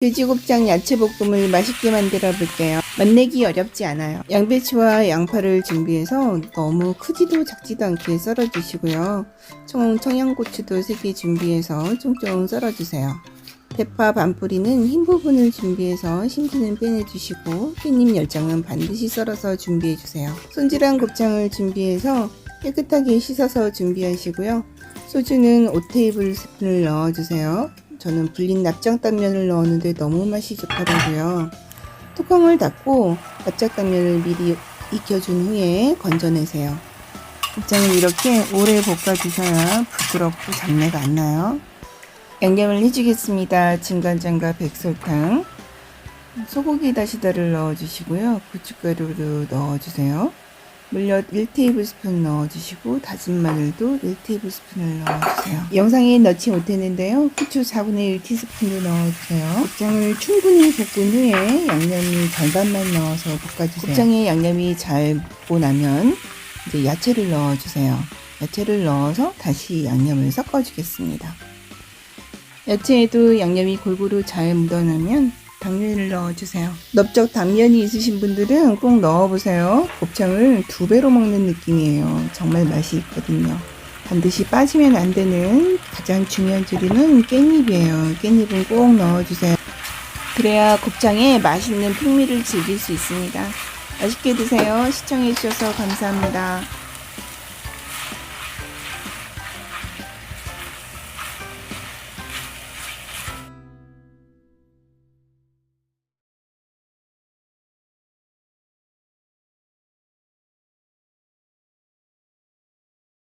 돼지곱창 야채볶음을 맛있게 만들어 볼게요. 맛내기 어렵지 않아요. 양배추와 양파를 준비해서 너무 크지도 작지도 않게 썰어 주시고요. 청, 청양고추도 3개 준비해서 총총 썰어 주세요. 대파 반 뿌리는 흰 부분을 준비해서 심지는 빼내주시고 깻잎 열장은 반드시 썰어서 준비해주세요. 손질한 곱창을 준비해서 깨끗하게 씻어서 준비하시고요. 소주는 5테이블 스푼을 넣어주세요. 저는 불린 납작당면을 넣었는데 너무 맛이 좋더라고요. 뚜껑을 닫고 납작당면을 미리 익혀준 후에 건져내세요. 곱창을 이렇게 오래 볶아주셔야 부드럽고 잡내가 안 나요. 양념을 해주겠습니다. 진간장과 백설탕, 소고기 다시다를 넣어주시고요. 고춧가루를 넣어주세요. 물엿 1테이블스푼 넣어주시고 다진 마늘도 1테이블스푼을 넣어주세요. 영상에 넣지 못했는데요. 후추 4분의 1티스푼을 넣어주세요. 곱창을 충분히 볶은 후에 양념이 절반만 넣어서 볶아주세요. 곱창에 양념이 잘 볶고 나면 이제 야채를 넣어주세요. 야채를 넣어서 다시 양념을 섞어주겠습니다. 야채에도 양념이 골고루 잘 묻어나면 당면을 넣어주세요. 넓적 당면이 있으신 분들은 꼭 넣어보세요. 곱창을 두 배로 먹는 느낌이에요. 정말 맛이 있거든요. 반드시 빠지면 안 되는 가장 중요한 재료는 깻잎이에요. 깻잎은 꼭 넣어주세요. 그래야 곱창에 맛있는 풍미를 즐길 수 있습니다. 맛있게 드세요. 시청해주셔서 감사합니다.